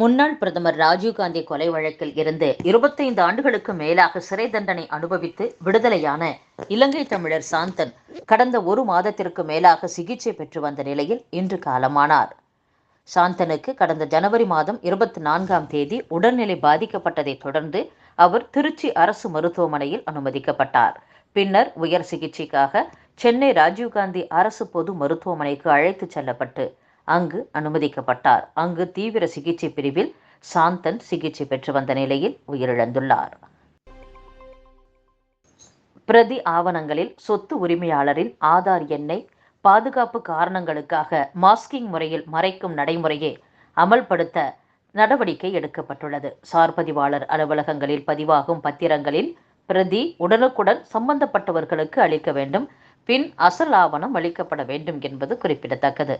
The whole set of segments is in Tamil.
முன்னாள் பிரதமர் ராஜீவ்காந்தி கொலை வழக்கில் இருந்து இருபத்தைந்து ஆண்டுகளுக்கு மேலாக சிறை தண்டனை அனுபவித்து விடுதலையான இலங்கை தமிழர் சாந்தன் கடந்த ஒரு மாதத்திற்கு மேலாக சிகிச்சை பெற்று வந்த நிலையில் இன்று காலமானார். சாந்தனுக்கு கடந்த ஜனவரி மாதம் இருபத்தி நான்காம் தேதி உடல்நிலை பாதிக்கப்பட்டதைத் தொடர்ந்து அவர் திருச்சி அரசு மருத்துவமனையில் அனுமதிக்கப்பட்டார். பின்னர் உயர் சிகிச்சைக்காக சென்னை ராஜீவ்காந்தி அரசு பொது மருத்துவமனைக்கு அழைத்துச் செல்லப்பட்டு அங்கு அனுமதிக்கப்பட்டார். அங்கு தீவிர சிகிச்சை பிரிவில் சாந்தன் சிகிச்சை பெற்று வந்த நிலையில் உயிரிழந்துள்ளார். பிரதி ஆவணங்களில் சொத்து உரிமையாளரின் ஆதார் எண்ணை பாதுகாப்பு காரணங்களுக்காக மாஸ்கிங் முறையில் மறைக்கும் நடைமுறையை அமல்படுத்த நடவடிக்கை எடுக்கப்பட்டுள்ளது. சார்பதிவாளர் அலுவலகங்களில் பதிவாகும் பத்திரங்களின் பிரதி உடனுக்குடன் சம்பந்தப்பட்டவர்களுக்கு அளிக்க வேண்டும். பின் அசல் ஆவணம் அளிக்கப்பட வேண்டும் என்பது குறிப்பிடத்தக்கது.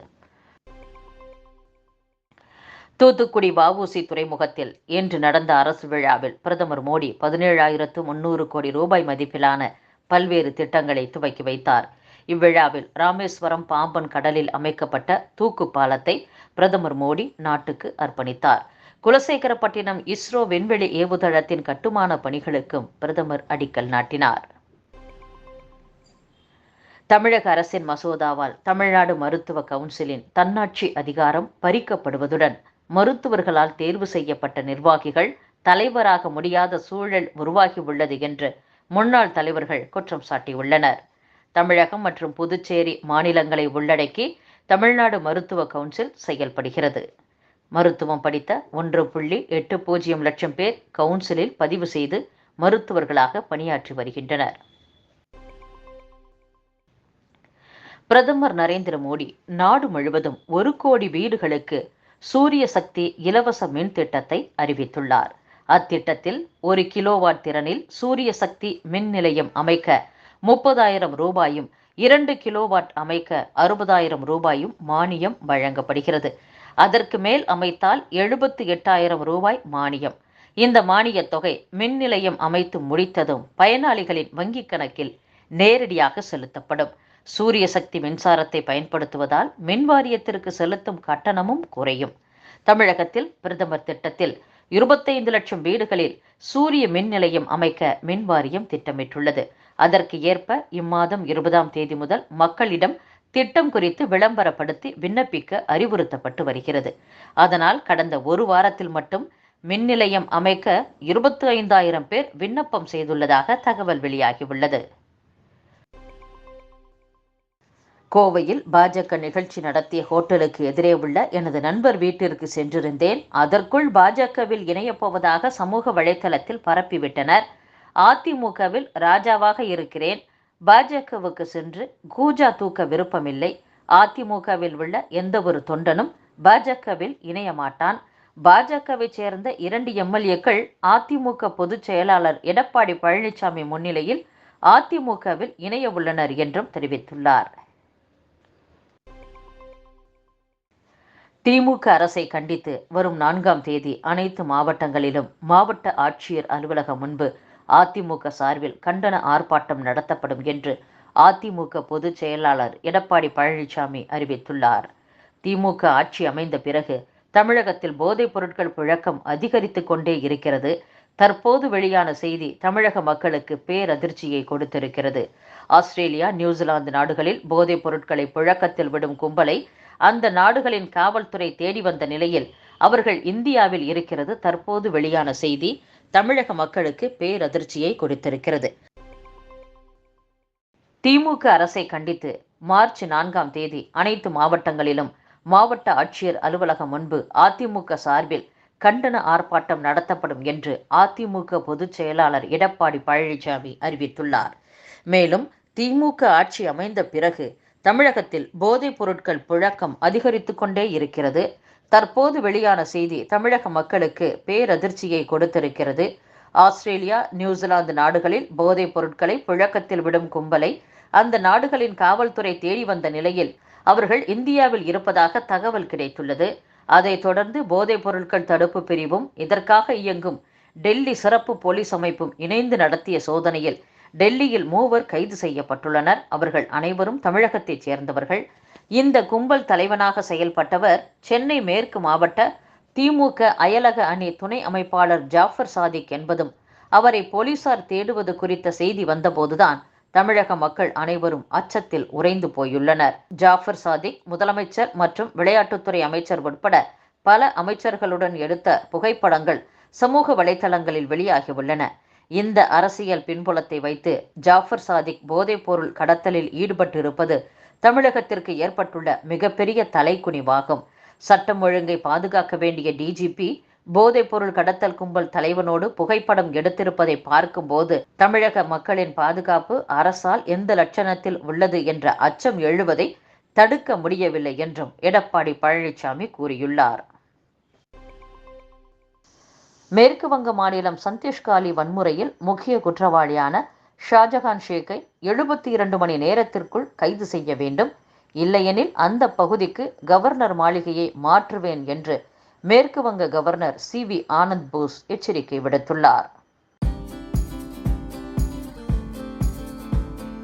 தூத்துக்குடி வஉசி துறைமுகத்தில் இன்று நடந்த அரசு விழாவில் பிரதமர் மோடி பதினேழாயிரத்து முன்னூறு கோடி ரூபாய் மதிப்பிலான பல்வேறு திட்டங்களை துவக்கி வைத்தார். இவ்விழாவில் ராமேஸ்வரம் பாம்பன் கடலில் அமைக்கப்பட்ட தூக்கு பாலத்தை பிரதமர் மோடி நாட்டுக்கு அர்ப்பணித்தார். குலசேகரப்பட்டினம் இஸ்ரோ விண்வெளி ஏவுதளத்தின் கட்டுமான பணிகளுக்கும் பிரதமர் அடிக்கல் நாட்டினார். தமிழக அரசின் மசோதாவால் தமிழ்நாடு மருத்துவ கவுன்சிலின் தன்னாட்சி அதிகாரம் பறிக்கப்படுவதுடன் மருத்துவர்களால் தேர்வு செய்யப்பட்ட நிர்வாகிகள் தலைவராக முடியாத சூழல் உருவாகியுள்ளது என்று முன்னாள் தலைவர்கள் குற்றம் சாட்டியுள்ளனர். தமிழகம் மற்றும் புதுச்சேரி மாநிலங்களை உள்ளடக்கி தமிழ்நாடு மருத்துவ கவுன்சில் செயல்படுகிறது. மருத்துவம் படித்த ஒன்று புள்ளி எட்டு பூஜ்ஜியம் லட்சம் பேர் கவுன்சிலில் பதிவு செய்து மருத்துவர்களாக பணியாற்றி வருகின்றனர். பிரதமர் நரேந்திர மோடி நாடு முழுவதும் ஒரு கோடி வீடுகளுக்கு சூரிய சக்தி இலவச மின் திட்டத்தை அறிவித்துள்ளார். அத்திட்டத்தில் ஒரு கிலோவாட் திறனில் சூரிய சக்தி மின் நிலையம் அமைக்க முப்பதாயிரம் ரூபாயும் இரண்டு கிலோவாட் அமைக்க அறுபதாயிரம் ரூபாயும் மானியம் வழங்கப்படுகிறது. அதற்கு மேல் அமைத்தால் எழுபத்து எட்டாயிரம் ரூபாய் மானியம். இந்த மானியத் தொகை மின் நிலையம் அமைத்து முடித்ததும் பயனாளிகளின் வங்கிக் கணக்கில் நேரடியாக செலுத்தப்படும். சூரிய சக்தி மின்சாரத்தை பயன்படுத்துவதால் மின் வாரியத்திற்கு செலுத்தும் கட்டணமும் குறையும். தமிழகத்தில் பிரதமர் திட்டத்தில் இருபத்தைந்து லட்சம் வீடுகளில் சூரிய மின் நிலையம் அமைக்க மின் வாரியம் திட்டமிட்டுள்ளது. அதற்கு ஏற்ப இம்மாதம் இருபதாம் தேதி முதல் மக்களிடம் திட்டம் குறித்து விளம்பரப்படுத்தி விண்ணப்பிக்க அறிவுறுத்தப்பட்டு வருகிறது. அதனால் கடந்த ஒரு வாரத்தில் மட்டும் மின் நிலையம் அமைக்க இருபத்தி ஐந்தாயிரம் பேர் விண்ணப்பம் செய்துள்ளதாக தகவல் வெளியாகியுள்ளது. கோவையில் பாஜக நிகழ்ச்சி நடத்திய ஹோட்டலுக்கு எதிரே உள்ள எனது நண்பர் வீட்டிற்கு சென்றிருந்தேன். அதற்குள் பாஜகவில் இணையப் போவதாக சமூக வலைதளத்தில் பரப்பிவிட்டனர். அதிமுகவில் ராஜாவாக இருக்கிறேன். பாஜகவுக்கு சென்று கூஜா தூக்க விருப்பமில்லை. அதிமுகவில் உள்ள எந்த ஒரு தொண்டனும் பாஜகவில் இணைய மாட்டான். பாஜகவை சேர்ந்த இரண்டு எம்எல்ஏக்கள் அதிமுக பொதுச் செயலாளர் எடப்பாடி பழனிசாமி முன்னிலையில் அதிமுகவில் இணைய உள்ளனர் என்றும் தெரிவித்துள்ளார். திமுக அரசை கண்டித்து வரும் நான்காம் தேதி அனைத்து மாவட்டங்களிலும் மாவட்ட ஆட்சியர் அலுவலகம் முன்பு அதிமுக சார்பில் கண்டன ஆர்ப்பாட்டம் நடத்தப்படும் என்று அதிமுக பொதுச் செயலாளர் எடப்பாடி பழனிசாமி அறிவித்துள்ளார். திமுக ஆட்சி அமைந்த பிறகு தமிழகத்தில் போதைப் பொருட்கள் புழக்கம் அதிகரித்து கொண்டே இருக்கிறது. தற்போது வெளியான செய்தி தமிழக மக்களுக்கு பேரதிர்ச்சியை கொடுத்திருக்கிறது. ஆஸ்திரேலியா நியூசிலாந்து நாடுகளில் போதைப் பொருட்களை புழக்கத்தில் விடும் கும்பலை அந்த நாடுகளின் காவல்துறை தேடி வந்த நிலையில் அவர்கள் இந்தியாவில் இருக்கிறது தற்போது வெளியான செய்தி. தமிழக மக்களுக்கு பேரதிர்ச்சியை கொடுத்திருக்கிறது. திமுக அரசை கண்டித்து மார்ச் நான்காம் தேதி அனைத்து மாவட்டங்களிலும் மாவட்ட ஆட்சியர் அலுவலகம் முன்பு அதிமுக சார்பில் கண்டன ஆர்ப்பாட்டம் நடத்தப்படும் என்று அதிமுக பொதுச் செயலாளர் எடப்பாடி பழனிசாமி அறிவித்துள்ளார். மேலும் திமுக ஆட்சி அமைந்த பிறகு தமிழகத்தில் போதைப் பொருட்கள் புழக்கம் அதிகரித்து கொண்டே இருக்கிறது. தற்போது வெளியான செய்தி தமிழக மக்களுக்கு பேரதிர்ச்சியை கொடுத்திருக்கிறது. ஆஸ்திரேலியா நியூசிலாந்து நாடுகளில் போதைப் பொருட்களை புழக்கத்தில் விடும் கும்பலை அந்த நாடுகளின் காவல்துறை தேடி வந்த நிலையில் அவர்கள் இந்தியாவில் இருப்பதாக தகவல் கிடைத்துள்ளது. அதைத் தொடர்ந்து போதைப் பொருட்கள் தடுப்பு பிரிவும் இதற்காக இயங்கும் டெல்லி சிறப்பு போலீஸ் அமைப்பும் இணைந்து நடத்திய சோதனையில் டெல்லியில் மூவர் கைது செய்யப்பட்டுள்ளனர். அவர்கள் அனைவரும் தமிழகத்தைச் சேர்ந்தவர்கள். இந்த கும்பல் தலைவனாக செயல்பட்டவர் சென்னை மேற்கு மாவட்ட திமுக அயலக அணி துணை அமைப்பாளர் ஜாஃபர் சாதிக் என்பதும் அவரை போலீசார் தேடுவது குறித்த செய்தி வந்தபோதுதான் தமிழக மக்கள் அனைவரும் அச்சத்தில் உறைந்து போயுள்ளனர். ஜாஃபர் சாதிக் முதலமைச்சர் மற்றும் விளையாட்டுத்துறை அமைச்சர் உட்பட பல அமைச்சர்களுடன் எடுத்த புகைப்படங்கள் சமூக வலைதளங்களில் வெளியாகியுள்ளன. இந்த அரசியல் பின்புலத்தை வைத்து ஜாஃபர் சாதிக் போதைப்பொருள் கடத்தலில் ஈடுபட்டிருப்பது தமிழகத்திற்கு ஏற்பட்டுள்ள மிகப்பெரிய தலைக்குனிவாகும். சட்டம் ஒழுங்கை பாதுகாக்க வேண்டிய டிஜிபி போதைப்பொருள் கடத்தல் கும்பல் தலைவனோடு புகைப்படம் எடுத்திருப்பதை பார்க்கும்போது தமிழக மக்களின் பாதுகாப்பு அரசால் எந்த லட்சணத்தில் உள்ளது என்ற அச்சம் எழுவதை தடுக்க முடியவில்லை என்றும் எடப்பாடி பழனிசாமி கூறியுள்ளார். மேற்கு வங்க மாநிலம் சந்தீஷ்காலி வன்முறையில் முக்கிய குற்றவாளியான ஷாஜகான் ஷேக்கை எழுபத்தி இரண்டு மணி நேரத்திற்குள் கைது செய்ய வேண்டும். இல்லையெனில் அந்த பகுதிக்கு கவர்னர் மாளிகையை மாற்றுவேன் என்று மேற்கு வங்க governor C V Anand Bose எச்சரிக்கை விடுத்துள்ளார்.